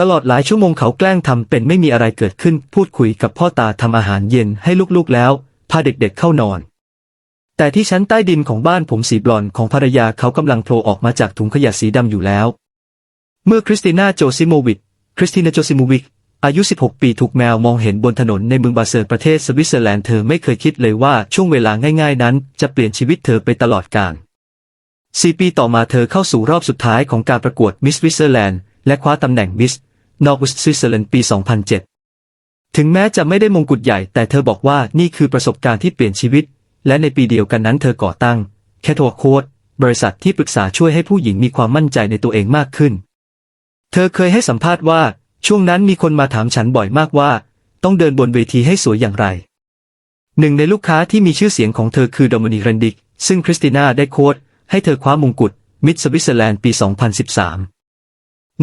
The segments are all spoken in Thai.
ตลอดหลายชั่วโมงเขาแกล้งทำเป็นไม่มีอะไรเกิดขึ้นพูดคุยกับพ่อตาทำอาหารเย็นให้ลูกๆแล้ว พาเด็กๆเข้านอน แต่ที่ชั้นใต้ดินของบ้านผมสีบลอนของภรรยาเขากำลังโผล่ออกมาจากถุงขยะสีดำอยู่แล้ว เมื่อคริสติน่าโจซิโมวิชคริสตินาโจซิโมวิชอายุ 16 ปีถูกแมวมองเห็นบนถนนในเมืองบาเซอร์ประเทศสวิตเซอร์แลนด์เธอไม่เคยคิดเลยว่าช่วงเวลาง่ายๆ นั้น จะเปลี่ยนชีวิตเธอไปตลอดกาลสี่ปีต่อมาเธอเข้าสู่รอบสุดท้ายของการประกวดมิสสวิตเซอร์แลนด์ และคว้าตำแหน่งมิสนอร์ w ส s สวิตเซอร์แลนด์ปี 2007 ถึงแม้จะไม่ได้มงกุฎใหญ่ แต่เธอบอกว่านี่คือประสบการณ์ที่เปลี่ยนชีวิต และในปีเดียวกันนั้นเธอก่อตั้ง แคท a โคดบริษัทที่ปรึกษาช่วยให้ผู้หญิงมีความมั่นใจในตัวเองมากขึ้น เธอเคยให้สัมภาษณ์ว่า ช่วงนั้นมีคนมาถามฉันบ่อยมากว่า ต้องเดินบนเวทีให้สวยอย่างไร หนึ่งในลูกค้าที่มีชื่อเสียงของเธอคือโดมินิกเรนดิก ซึ่งคริสติน่าได้โค้ดให้เธอคว้ามงกุฎมิสสวิตเซอร์แลนด์ปี 2013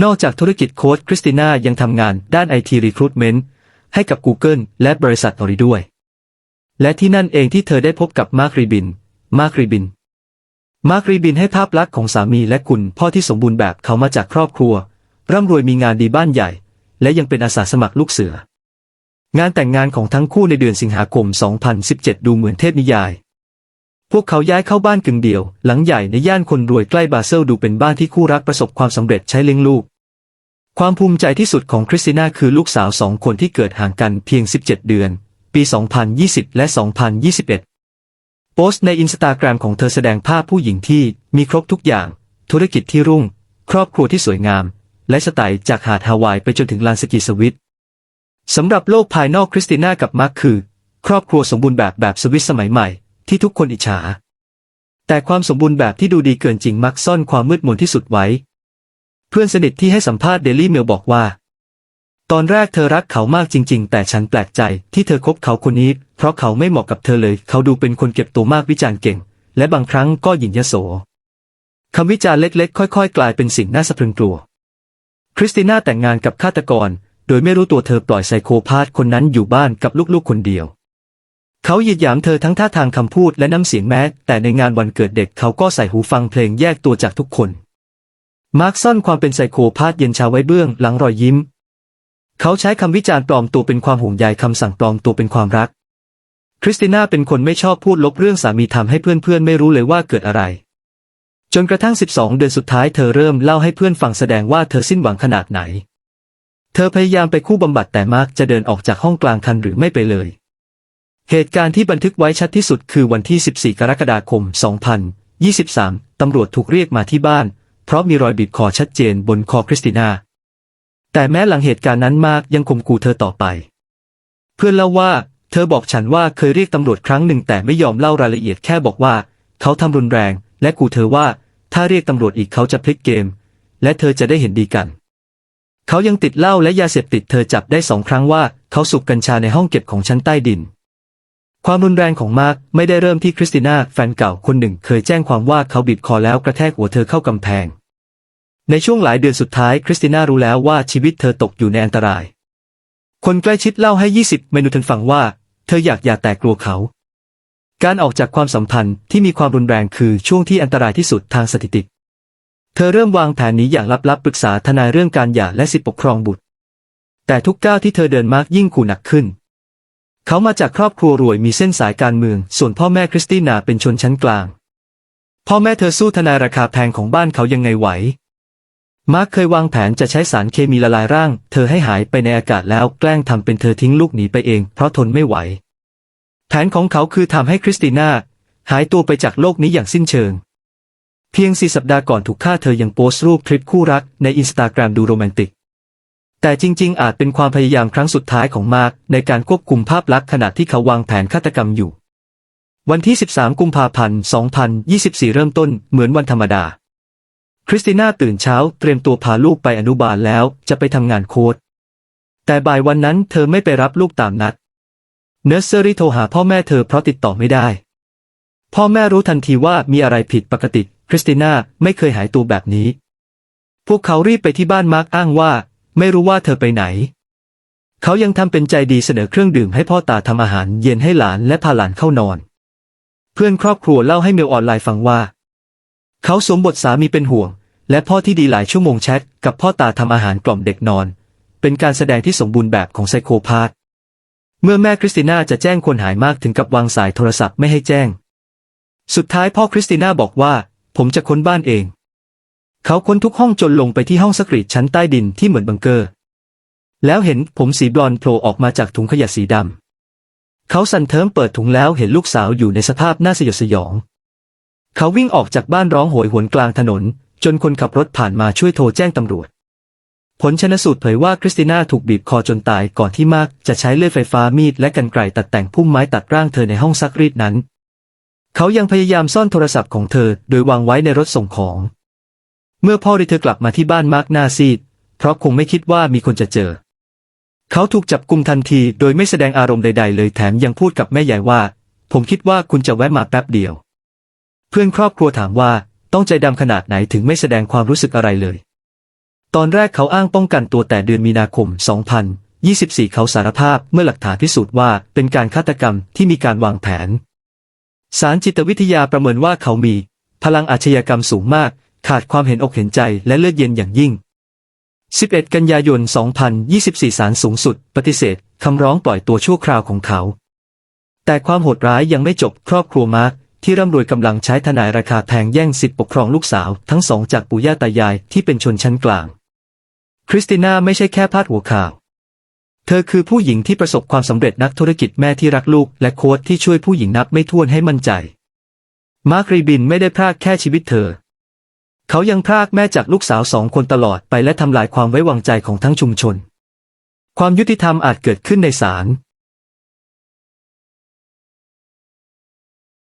นอกจากธุรกิจโค้ดคริสติน่ายังทำงานด้านไอทีรีครู t เมนต์ให้กับ Google และบริษัทออริด้วย และที่นั่นเองที่เธอได้พบกับมาร์ครีบิน มาร์ครีบิน มาร์ครีบินให้ภาพลักษณ์ของสามีและคุณพ่อที่สมบูรณ์แบบเขามาจากครอบครัว ร่ำรวยมีงานดีบ้านใหญ่ และยังเป็นอาสาสมัครลูกเสือ งานแต่งงานของทั้งคู่ในเดือนสิงหาคม 2017 ดูเหมือนเทพนิยาย พวกเขาย้ายเข้าบ้านกึ่งเดี่ยว หลังใหญ่ในย่านคนรวยใกล้บาเซลดูเป็นบ้านที่คู่รักประสบความสำเร็จใช้เลี้ยงลูก ความภูมิใจที่สุดของคริสติน่าคือลูกสาวสองคนที่เกิดห่างกันเพียง 17 เดือน ปี 2020 และ 2021 โพสต์ในอินสตาแกรมของเธอแสดงภาพผู้หญิงที่มีครบทุกอย่าง ธุรกิจที่รุ่ง ครอบครัวที่สวยงาม และสไตล์จากหาดฮาวายไปจนถึงลานสกีสวิตสำหรับโลกภายนอกคริสติน่ากับมาร์คคือ ครอบครัวสมบูรณ์แบบแบบสวิสสมัยใหม่ ที่ทุกคนอิจฉา แต่ความสมบูรณ์แบบที่ดูดีเกินจริงมักซ่อนความมืดมนที่สุดไว้ เพื่อนสนิทที่ให้สัมภาษณ์เดลี่เมลบอกว่า ตอนแรกเธอรักเขามากจริง ๆ แต่ฉันแปลกใจที่เธอคบเขาคนนี้ เพราะเขาไม่เหมาะกับเธอเลย เขาดูเป็นคนเก็บตัวมากวิจารณ์เก่ง และบางครั้งก็หยิ่งยโสคำวิจารณ์เล็กๆ ค่อย ๆ กลายเป็นสิ่งน่าสะพรึงกลัว คริสติน่าแต่งงานกับฆาตกร โดยไม่รู้ตัวเธอปล่อยไซโคพาธคนนั้นอยู่บ้านกับลูกๆคนเดียว เขาหยิดหยามเธอทั้งท่าทางคำพูดและน้ำเสียงแม้ แต่ในงานวันเกิดเด็กเขาก็ใส่หูฟังเพลงแยกตัวจากทุกคน มาร์คซ่อนความเป็นไซโคพาธเย็นชาไว้เบื้องหลังรอยยิ้ม เขาใช้คำวิจารณ์ปลอมตัวเป็นความห่วงใยคำสั่งปลอมตัวเป็นความรัก คริสติน่าเป็นคนไม่ชอบพูดลบเรื่องสามีทำให้เพื่อนๆ ไม่รู้เลยว่าเกิดอะไร จนกระทั่ง 12 เดือนสุดท้ายเธอเริ่มเล่าให้เพื่อนฟังแสดงว่าเธอสิ้นหวังขนาดไหน เธอพยายามไปคู่บำบัดแต่มาร์กจะเดินออกจากห้องกลางคันหรือไม่ไปเลย เหตุการณ์ที่บันทึกไว้ชัดที่สุดคือวันที่ 14 กรกฎาคม 2023 ตำรวจถูกเรียกมาที่บ้าน เพราะมีรอยบีบคอชัดเจนบนคอคริสติน่า แต่แม้หลังเหตุการณ์นั้นมากยังข่มขู่เธอต่อไป เพื่อนเล่าว่า เธอบอกฉันว่าเคยเรียกตำรวจครั้งหนึ่งแต่ไม่ยอมเล่ารายละเอียดแค่บอกว่า เขาทำรุนแรง และขู่เธอว่า ถ้าเรียกตำรวจอีกเขาจะพลิกเกม และเธอจะได้เห็นดีกัน เขายังติดเหล้าและยาเสพติดเธอจับได้สองครั้งว่า เขาสูบกัญชาในห้องเก็บของชั้นใต้ดิน ความรุนแรงของมาร์กไม่ได้เริ่มที่คริสติน่าแฟนเก่าคนหนึ่งเคยแจ้งความว่าเขาบีบคอแล้วกระแทกหัวเธอเข้ากำแพง ในช่วงหลายเดือนสุดท้ายคริสติน่ารู้แล้วว่าชีวิตเธอตกอยู่ในอันตราย คนใกล้ชิดเล่าให้ 20 เมนูทันฟังว่า เธออยากอย่าแต่กลัวเขา การออกจากความสัมพันธ์ที่มีความรุนแรงคือช่วงที่อันตรายที่สุดทางสถิติ เธอเริ่มวางแผนหนี้อย่างลับๆปรึกษาทนายเรื่องการหย่าและสิทธิปกครองบุตร แต่ทุกก้าวที่เธอเดินมากยิ่งขู่หนักขึ้น เขามาจากครอบครัวรวยมีเส้นสายการเมือง ส่วนพ่อแม่คริสตินาเป็นชนชั้นกลาง พ่อแม่เธอสู้ทนายราคาแพงของบ้านเขายังไงไหว มาร์คเคยวางแผนจะใช้สารเคมีละลายร่าง เธอให้หายไปในอากาศแล้วแกล้งทำเป็นเธอทิ้งลูกหนีไปเอง เพราะทนไม่ไหว แผนของเขาคือทำให้คริสติน่าหายตัวไปจากโลกนี้อย่างสิ้นเชิง เพียงสี่สัปดาห์ก่อนถูกฆ่าเธอยังโพสต์รูปทริปคู่รักในอินสตาแกรมดูโรแมนติก แต่จริงๆ อาจเป็นความพยายามครั้งสุดท้ายของมาร์คในการควบคุมภาพลักษณ์ขณะที่เขาวางแผนฆาตกรรมอยู่ วันที่ 13 กุมภาพันธ์ 2024 เริ่มต้นเหมือนวันธรรมดา คริสติน่าตื่นเช้าเตรียมตัวพาลูกไปอนุบาลแล้วจะไปทำงานโค้ด แต่บ่ายวันนั้นเธอไม่ไปรับลูกตามนัด เนอร์เซอรี่โทรหาพ่อแม่เธอเพราะติดต่อไม่ได้ พ่อแม่รู้ทันทีว่ามีอะไรผิดปกติ คริสติน่าไม่เคยหายตัวแบบนี้ พวกเขารีบไปที่บ้านมาร์กอ้างว่า ไม่รู้ว่าเธอไปไหน เขายังทำเป็นใจดีเสนอเครื่องดื่มให้พ่อตาทำอาหารเย็นให้หลานและพาหลานเข้านอน เพื่อนครอบครัวเล่าให้เมลออนไลน์ฟังว่า เขาสวมบทสามีเป็นห่วง และพ่อที่ดีหลายชั่วโมงแชทกับพ่อตาทำอาหารกล่อมเด็กนอน เป็นการแสดงที่สมบูรณ์แบบของไซโคพาธเมื่อแม่คริสติน่าจะแจ้งคนหายมากถึงกับวางสายโทรศัพท์ไม่ให้แจ้ง สุดท้ายพ่อคริสติน่าบอกว่า ผมจะค้นบ้านเอง เขาค้นทุกห้องจนลงไปที่ห้องสกรีตชั้นใต้ดินที่เหมือนบังเกอร์ แล้วเห็นผมสีบลอนโผล่ออกมาจากถุงขยะสีดำ เขาสั่นเทิมเปิดถุงแล้วเห็นลูกสาวอยู่ในสภาพน่าสยดสยอง เขาวิ่งออกจากบ้านร้องโหยหวนกลางถนน จนคนขับรถผ่านมาช่วยโทรแจ้งตำรวจ ผลชนสูตรเผยว่าคริสติน่าถูกบีบคอจนตายก่อนที่มากจะใช้เลื่อยไฟฟ้ามีดและกรรไกรตัดแต่งพุ่มไม้ตัดร่างเธอในห้องซักรีดนั้น เขายังพยายามซ่อนโทรศัพท์ของเธอโดยวางไว้ในรถส่งของ เมื่อพ่อได้เธอกลับมาที่บ้านมาร์กหน้าซีด เพราะคงไม่คิดว่ามีคนจะเจอ เขาถูกจับกุมทันทีโดยไม่แสดงอารมณ์ใด ๆ เลยแถมยังพูดกับแม่ใหญ่ว่า ผมคิดว่าคุณจะแวะมาแป๊บเดียว เพื่อนครอบครัวถามว่าต้องใจดำขนาดไหนถึงไม่แสดงความรู้สึกอะไรเลย ตอนแรกเขาอ้างป้องกันตัวแต่เดือนมีนาคม 2024 เขาสารภาพเมื่อหลักฐานพิสูจน์ว่าเป็นการฆาตกรรมที่มีการวางแผนสารจิตวิทยาประเมินว่าเขามี พลังอาชญากรรมสูงมาก ขาดความเห็นอกเห็นใจและเลือดเย็นอย่างยิ่ง 11 กันยายน 2024 ศาลสูงสุด ปฏิเสธคำร้องปล่อยตัวชั่วคราวของเขา แต่ความโหดร้ายยังไม่จบครอบครัวมาร์กที่ร่ำรวยกำลังใช้ทนายราคาแพงแย่งสิทธิปกครองลูกสาวทั้งสองจากปู่ย่าตายายที่เป็นชนชั้นกลาง คริสติน่าไม่ใช่แค่พาดหัวข่าว เธอคือผู้หญิงที่ประสบความสำเร็จนักธุรกิจแม่ที่รักลูกและโค้ชที่ช่วยผู้หญิงนับไม่ถ้วนให้มั่นใจ มาร์กรีบินไม่ได้พรากแค่ชีวิตเธอ เขายังพรากแม่จากลูกสาวสองคนตลอดไปและทำลายความไว้วางใจของทั้งชุมชน ความยุติธรรมอาจเกิดขึ้นในศาล